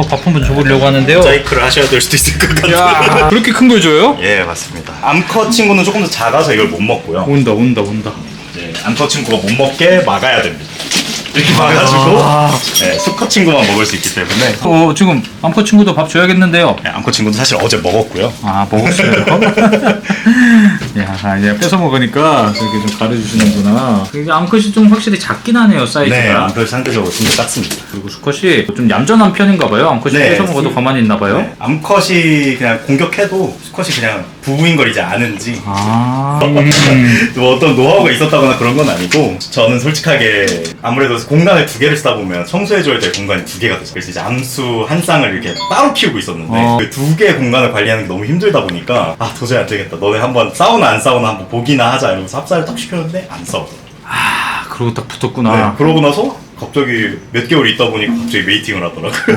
한번 밥 한번 줘보려고 하는데요. 모자이크를 하셔야 될 수도 있을 것 같아요. 야 그렇게 큰 걸 줘요? 예, 맞습니다. 암컷 친구는 조금 더 작아서 이걸 못 먹고요. 온다 온다 온다. 네, 암컷 친구가 못 먹게 막아야 됩니다. 이렇게 막아가지고 아. 네, 수컷 친구만 먹을 수 있기 때문에 어 지금 암컷 친구도 밥 줘야겠는데요. 네, 암컷 친구도 사실 어제 먹었고요. 아 먹었어요. 야 이제 뺏어 먹으니까 이렇게 좀 가려주시는구나. 이게 암컷이 좀 확실히 작긴 하네요 사이즈가. 네, 암컷 상대적으로 좀더 작습니다. 그리고 수컷이 좀 얌전한 편인가 봐요. 암컷이 네, 뺏어 먹어도 수- 가만히 있나 봐요. 네, 암컷이 그냥 공격해도 수컷이 그냥 부부인거리지 않은지 아. 뭐 어떤 노하우가 있었다거나 그런 건 아니고 저는 솔직하게 아무래도 공간을 두 개를 쓰다 보면 청소해줘야 될 공간이 두 개가 되죠 그래서 이제 암수 한 쌍을 이렇게 따로 키우고 있었는데 어. 그 두 개의 공간을 관리하는 게 너무 힘들다 보니까 아 도저히 안 되겠다 너네 한번 싸우나 안 싸우나 한번 보기나 하자 이러면서 합사를 딱 시켰는데 안 싸우더라고요. 아 그러고 딱 네, 붙었구나. 그러고 나서 갑자기 몇 개월 있다 보니까 갑자기 웨이팅을 하더라고요